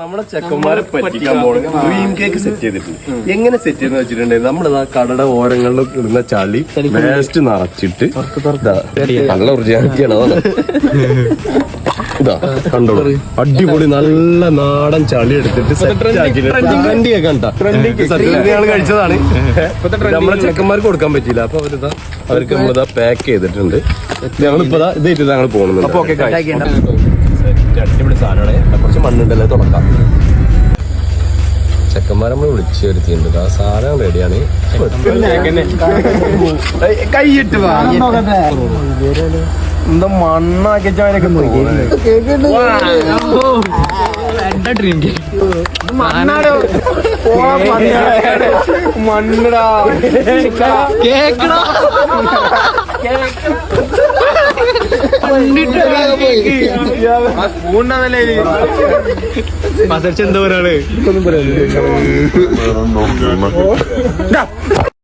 നമ്മളെ ചെക്കന്മാരെ പറ്റിക്കാൻ പോണ ഡ്രീം കേക്ക് സെറ്റ് ചെയ്തിട്ടുണ്ട് എങ്ങനെ സെറ്റ് ചെയ്യുന്ന വെച്ചിട്ടുണ്ടെങ്കിൽ നമ്മളിതാ കടയുടെ ഓരങ്ങളിൽ ഇടുന്ന ചളി വേസ്റ്റ് നിറച്ചിട്ട് നല്ല ഒറിജിനാലിറ്റിയാണ് ഇതാ കണ്ടോളൂ. അടിപൊളി നല്ല നാടൻ ചളി എടുത്തിട്ട് സെറ്റ് ആക്കി ഞങ്ങൾ കഴിച്ചതാണ്. നമ്മളെ ചെക്കന്മാർക്ക് കൊടുക്കാൻ പറ്റിയില്ല. അപ്പൊ അവരിതാ അവർക്ക് നമ്മളിതാ പാക്ക് ചെയ്തിട്ടുണ്ട്. ഞങ്ങളിപ്പോ ഇതായിട്ട് ഞങ്ങൾ പോകുന്നുണ്ട് അടിപൊളി സാധനമാണ്. മണ്ണുണ്ടല്ലേ തുടക്കാം. ചെക്കന്മാരെ നമ്മൾ വിളിച്ചു വരുത്തിയിട്ടുണ്ട്. ആ സാധനം റെഡിയാണ്. കൈയിട്ട് എന്താ മണ്ണാക്കി മണ്ണടാ. എന്താ പറയാണ്